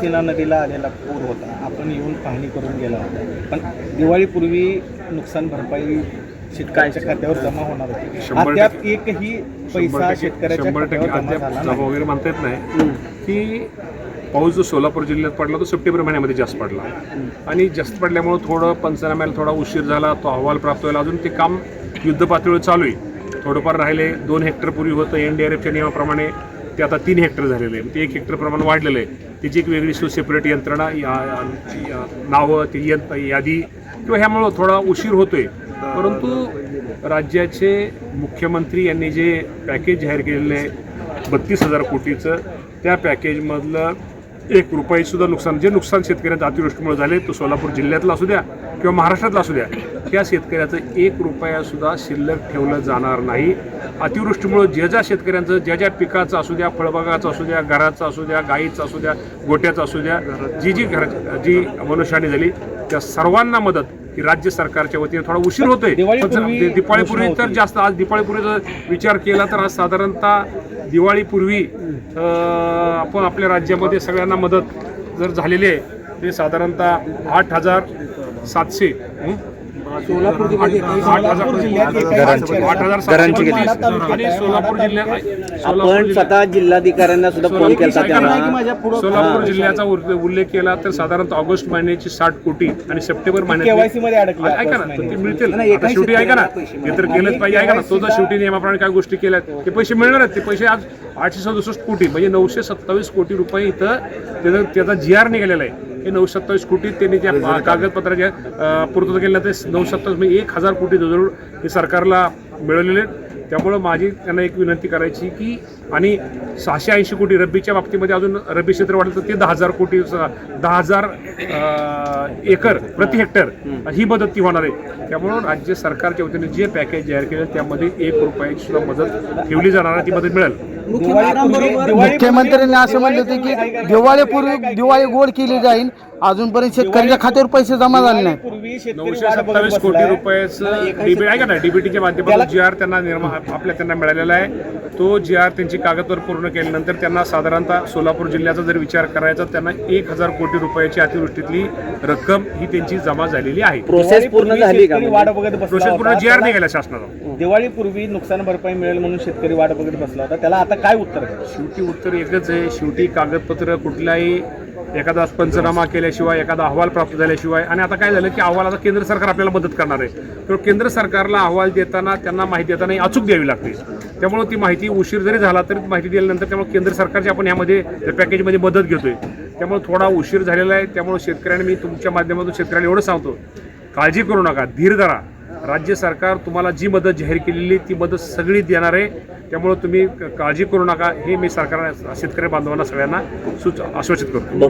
Cena नदीला आलेला पूर होता. आपण येऊन पाहणी करून गेला होता. पण दिवाळीपूर्वी नुकसान भरपाई शेतकऱ्याच्या खात्यावर जमा होणार होती. शंभर अद्याप टक्के- एकही शंभर पैसा शेतकऱ्याच्या शंभर टक्के खात्यावर जमा अद्याप झाला जमा नाही. वगैरे म्हणता येत नाही. की पाऊस जो सोलापूर जिल्ह्यात पडला तो सप्टेंबर महिन्यामध्ये जास्त पडला. आणि जास्त पडल्यामुळं थोडं पंचनाम्याला थोडा उशीर झाला तो अहवाल प्राप्त व्हायला अजून ते काम युद्ध पातळीवर चालू आहे. थोडंफार राहिले दोन हेक्टर पूर्वी होतं एन डी आर एफच्या नियमाप्रमाणे ते आता तीन हेक्टर झालेलं आहे ते एक हेक्टर प्रमाण वाढलेलं आहे. त्याची एक वेगळी सुसेपरेट यंत्रणा या- या- नावं ती यंत्र यादी किंवा ह्यामुळं थोडा उशीर होतोय. परंतु राज्याचे मुख्यमंत्री यांनी जे पॅकेज जाहीर केलेलं आहे बत्तीस हजार कोटीचं त्या पॅकेजमधलं एक रुपयासुद्धा नुकसान जे नुकसान शेतकऱ्यांचं अतिवृष्टीमुळे झाले तो सोलापूर जिल्ह्यातला असू द्या किंवा महाराष्ट्रातला असू द्या त्या शेतकऱ्याचं एक रुपयासुद्धा शिल्लक ठेवलं जाणार नाही अतिवृष्टीमुळे जे ज्या शेतकऱ्यांचं ज्या ज्या पिकाचं असू द्या फळबागाचं असू द्या घराचं असू द्या गाईचं असू द्या गोट्याचं असू द्या जी जी घर जी मनुष्याने झाली त्या सर्वांना मदत ही राज्य सरकारच्या वतीने थोडा उशीर होतोय दिवाळीपूर्वी तर. जास्त आज दिवाळीपूर्वीचा विचार केला तर आज साधारणतः दिवाळीपूर्वी आपण आपल्या राज्यामध्ये सगळ्यांना मदत जर झालेली आहे ते साधारणतः आठ हजार सातशे? सोलापूर आठ- जिल्ह्यात घरांची- आपण स्वतः जिल्हाधिकाऱ्यांना सुद्धा फोन केला सोलापूर. जिल्ह्याचा उल्ले- उल्लेख केला तर साधारणतः ऑगस्ट महिन्याची साठ कोटी आणि सप्टेंबर महिन्यात मध्ये अडकले ऐका ना ते. मिळतील. शेवटी ऐका ना ते तर गेलंच पाहिजे ऐका ना तो जर शेवटी नियमाप्रमाणे काय गोष्टी केल्यात ते पैसे मिळणार आहेत ते पैसे आज आठशे सदुसष्ट कोटी म्हणजे नऊशे सत्तावीस कोटी रुपये इथं त्याचा त्याचा जी आर निघालेला आहे. हे नऊ सत्तावीस कोटी त्यांनी त्या कागदपत्राच्या पूर्तता केल्या ते नऊ सत्तावीस म्हणजे एक हजार कोटी जरूर हे सरकारला मिळवलेले आहेत. त्यामुळं माझी त्यांना एक विनंती करायची की आणि सहाशे ऐंशी कोटी रब्बीच्या बाबतीमध्ये अजून रब्बी क्षेत्र वाढलं तर ते दहा हजार कोटी दहा हजार एकर प्रति हेक्टर ही मदत ती होणार आहे. त्यामुळं राज्य सरकारच्या वतीने जे पॅकेज जाहीर केलं त्यामध्ये एक रुपयाची सुद्धा मदत ठेवली जाणार आहे ती मदत मिळेल. मुख्यमंत्र्यांनी असं म्हणलं होतं की दिवाळीपूर्वी दिवाळी गोड केली जाईल अजूनपर्यंत शेतकऱ्याच्या खात्यावर पैसे जमा झाले नाही नऊशे सत्तावीस कोटी. रुपयाचं डीबी ऐका ना डीबीटीच्या माध्यमातून जी आर त्यांना निर्मा आपल्या त्यांना मिळालेला आहे तो जी आर त्यांची कागदपत्र पूर्ण केल्यानंतर त्यांना साधारणतः सोलापूर जिल्ह्याचा जर विचार करायचा तर त्यांना एक हजार कोटी रुपयाची अतिवृष्टीतली रक्कम ही त्यांची जमा झालेली आहे प्रोसेस पूर्ण दिवाळीपूर्वी झाली म्हणजे? वाट बघत बसला प्रोसेस पूर्ण. जी आर त्याला- निघाला शासनाचा दिवाळीपूर्वी नुकसान भरपाई मिळेल म्हणून शेतकरी वाट बघत बसला होता त्याला आता काय उत्तर? शेवटी उत्तर एकच आहे शेवटी कागदपत्र कुठलाही एखादा पंचनामा केल्याशिवाय एखादा अहवाल प्राप्त झाल्याशिवाय आणि आता काय झालं की अहवालाचा केंद्र सरकार आपल्याला मदत करणार आहे तर केंद्र सरकारला अहवाल देताना त्यांना माहिती देताना अचूक द्यावी लागते त्यामुळं ती माहिती उशीर जरी झाला तरी माहिती दिल्यानंतर त्यामुळे केंद्र सरकारची आपण यामध्ये त्या पॅकेजमध्ये मदत घेतोय. त्यामुळे थोडा उशीर झालेला आहे. त्यामुळे शेतकऱ्यांनी मी तुमच्या माध्यमातून शेतकऱ्याला एवढं सांगतो काळजी करू नका. धीर धरा. राज्य सरकार तुम्हाला जी मदत जाहीर केलेली ती मदत सगळी देणार आहे. त्यामुळे तुम्ही काळजी करू नका. हे मी सरकार शेतकरी बांधवांना सगळ्यांना सुच आश्वासित करतो.